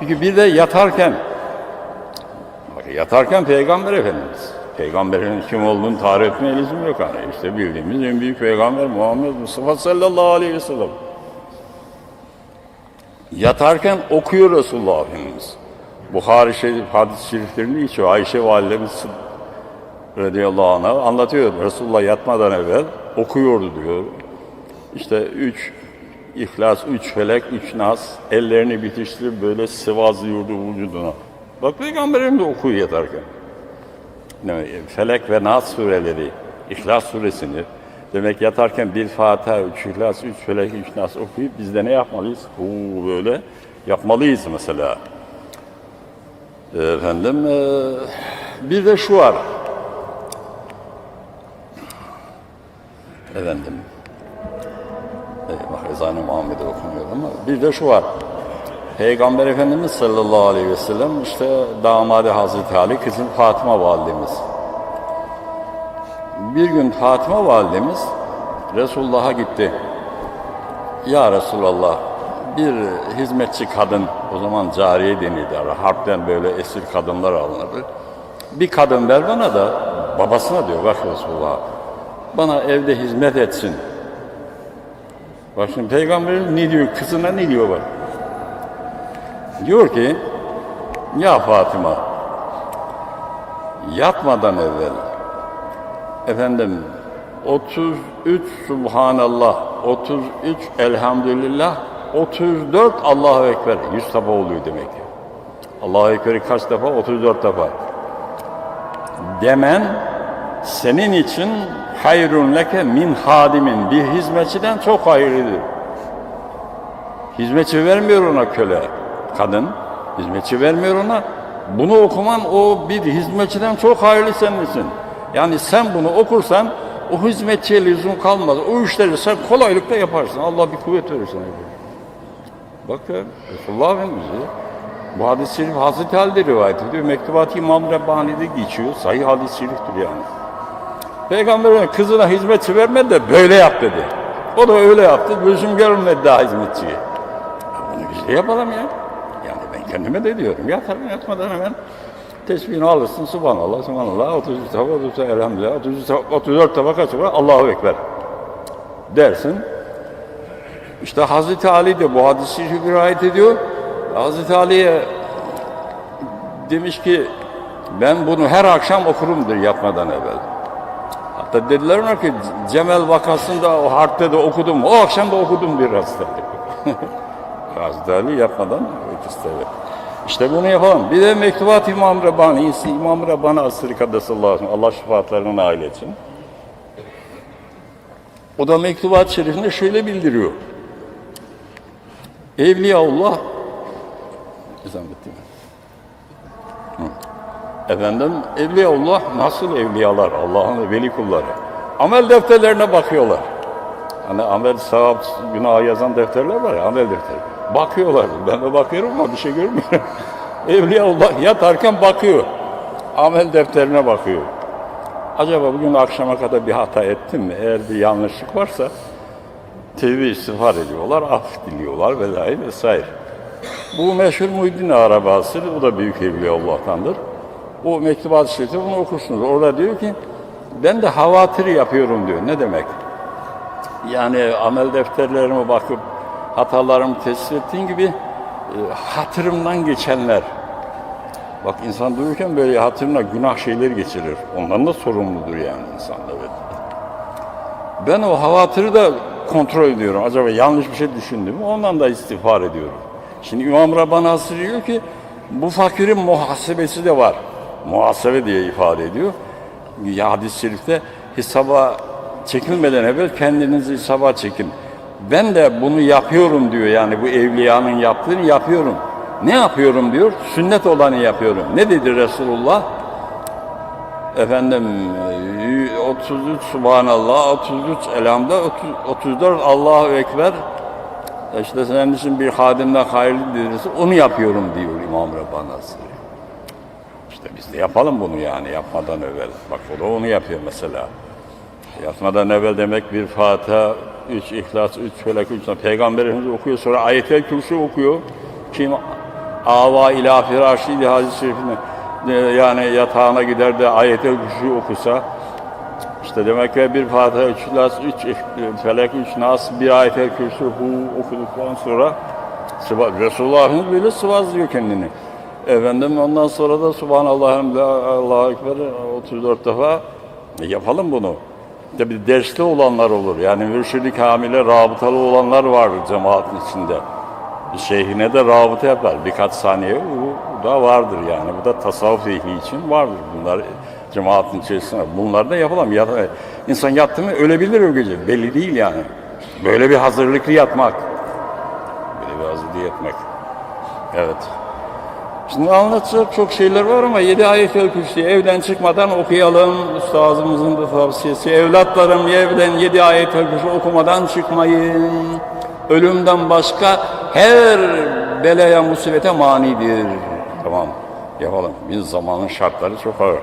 Çünkü bir de yatarken, yatarken Peygamber Efendimiz. Peygamberin kim olduğunu tarif etmeye lüzum yok hani. İşte bildiğimiz en büyük peygamber Muhammed Mustafa sallallahu aleyhi ve sellem. Yatarken okuyor Resulullah Efendimiz. Bukhari Şerif hadis-i şeriflerinde içiyor. Ayşe validemiz radıyallahu anh'a anlatıyor. Resulullah yatmadan evvel okuyordu diyor. İşte üç İhlas, üç felek, üç nas, ellerini bitiştirip böyle sıvazlıyordu vücuduna. Bak Peygamberim de okuyor yatarken. Ne, felek ve nas sureleri, İhlas suresini, demek yatarken bir Fatiha, üç İhlas, üç felek, üç nas okuyup biz de ne yapmalıyız? Huu, böyle yapmalıyız mesela. Efendim, eee, bir de şu var. Efendim, bir de şu var. Peygamber Efendimiz sallallahu aleyhi ve sellem işte damadı Hazreti Ali, kızım Fatıma validemiz. Bir gün Fatıma validemiz Resulullah'a gitti. Ya Resulallah bir hizmetçi kadın, o zaman cariye denildi. Harpten böyle esir kadınlar alınırdı. Bir kadın ver bana da babasına diyor bak Resulullah bana evde hizmet etsin. Bak şimdi peygamberin ne diyor, kızına ne diyor bak. Diyor ki, ya Fatıma, yatmadan evvel, efendim 33 Subhanallah, 33 Elhamdülillah, 34 Allahu Ekber, 100 defa oluyor demek ki. Allahu Ekber'i kaç defa? 34 defa. Demen senin için hayrun leke min hadimin bir hizmetçiden çok hayırlıdır. Hizmetçi vermiyor ona köle, kadın. Hizmetçi vermiyor ona. Bunu okuman o bir hizmetçiden çok hayırlı senin. Yani sen bunu okursan o hizmetçiye lüzum kalmaz. O işleri sen kolaylıkla yaparsın. Allah bir kuvvet verir sana. Bak ya Resulullah Efendimiz. Bu hadis-i şerif Hazreti Ali'de rivayet ediyor. Mektubat-ı İmam Rabbani'de geçiyor. Sahih hadis-i şeriftir yani. Peygamber kızına hizmetçi vermedi de böyle yap dedi. O da öyle yaptı. Gözüm görmedi daha hizmetçiye. Ya bunu biz de yapalım ya. Yani ben kendime de diyorum. Yatarım yatmadan hemen tesbihini alırsın. Subhanallah, subhanallah. 33 defa, 33 elhamdülillah. 33 defa, 34 defa kaç defa? Allahu Ekber. Dersin. İşte Hazreti Ali de bu hadis-i rivayet ediyor. Hazreti Ali'ye demiş ki ben bunu her akşam okurumdur yatmadan evvel. Hatta dediler ona ki Cemel vakasında o harpte de okudum. O akşam da okudum bir hasta. Hazreti Ali yapmadan istedi. İşte bunu yapalım. Bir de mektubat İmam Rabbani, İmam Rabbani Asri Kaddesallahu aleyhi. Allah şefaatlerine nail etsin. O da mektubat şerifinde şöyle bildiriyor. Evliyaullah Ezan bitti mi? Efendim Evliyaullah nasıl evliyalar Allah'ın veli kulları. Amel defterlerine bakıyorlar. Hani amel sevap günah yazan defterler var ya amel defteri. Bakıyorlar. Ben de bakıyorum ama bir şey görmüyorum. Evliyaullah yatarken bakıyor. Amel defterine bakıyor. Acaba bugün akşama kadar bir hata ettim mi? Eğer bir yanlışlık varsa tevbe istiğfar ediyorlar, af diliyorlar vesaire vesaire. Bu meşhur Muhyiddin Arabası, o da büyük evliya Allah'tandır. O mektubat-ı şerifi bunu okursunuz. Orada diyor ki, ben de havatir yapıyorum diyor. Ne demek? Yani amel defterlerime bakıp hatalarımı tespit ettiğin gibi e, hatırımdan geçenler. Bak insan dururken böyle hatırına günah şeyler geçirir. Ondan da sorumludur yani insan evet. Ben o havatırı da kontrol ediyorum. Acaba yanlış bir şey düşündüm mü? Ondan da istiğfar ediyorum. Şimdi İmam Rabbani Hasri diyor ki bu fakirin muhasebesi de var. Muhasebe diye ifade ediyor. Ya hadis-i şerifte hesaba çekilmeden evvel kendinizi hesaba çekin. Ben de bunu yapıyorum diyor yani bu evliyanın yaptığını yapıyorum. Ne yapıyorum diyor? Sünnet olanı yapıyorum. Ne dedi Resulullah? Efendim 33 Subhanallah, 33 Elhamdülillah, 34 Allahu Ekber. İşte senin için bir hadimden hayırlı dedisi onu yapıyorum diyor İmam Rabbani Hazretleri. İşte biz de yapalım bunu yani yapmadan evvel. Bak o da onu yapıyor mesela. Yatmadan evvel demek bir Fatiha, üç İhlas, üç Felak, üç. Peygamberimiz okuyor sonra ayet-el kürsü okuyor. Kim ava ila firâşîdi hadis-i şerifinde e, yani yatağına gider de ayet-el kuşu okusa işte demek ki bir Fatiha, üç Las, üç e, Felek, üç Nas, bir ayet-el kürsü hu okuduktan sonra Resulullah böyle sıvazlıyor kendini. Efendim ondan sonra da Subhanallah, Allahu Ekber 34 defa e, yapalım bunu. Tabi dersli olanlar olur. Yani mürşidi kamile rabıtalı olanlar var cemaatin içinde. Şeyhine de rabıta yapar. Birkaç saniye bu da vardır yani. Bu da tasavvuf ehli için vardır. Bunlar cemaatin içerisinde. Bunlar da yapalım. Yat, insan yattı mı ölebilir o gece. Belli değil yani. Böyle bir hazırlıklı yatmak. Böyle bir hazırlıklı yatmak. Evet. Şimdi anlatacak çok şeyler var ama yedi ayet-el kürsi evden çıkmadan okuyalım. Üstazımızın da tavsiyesi. Evlatlarım evden yedi ayet-el kürsi okumadan çıkmayın. Ölümden başka her belaya musibete manidir. Tamam yapalım. Biz zamanın şartları çok ağır.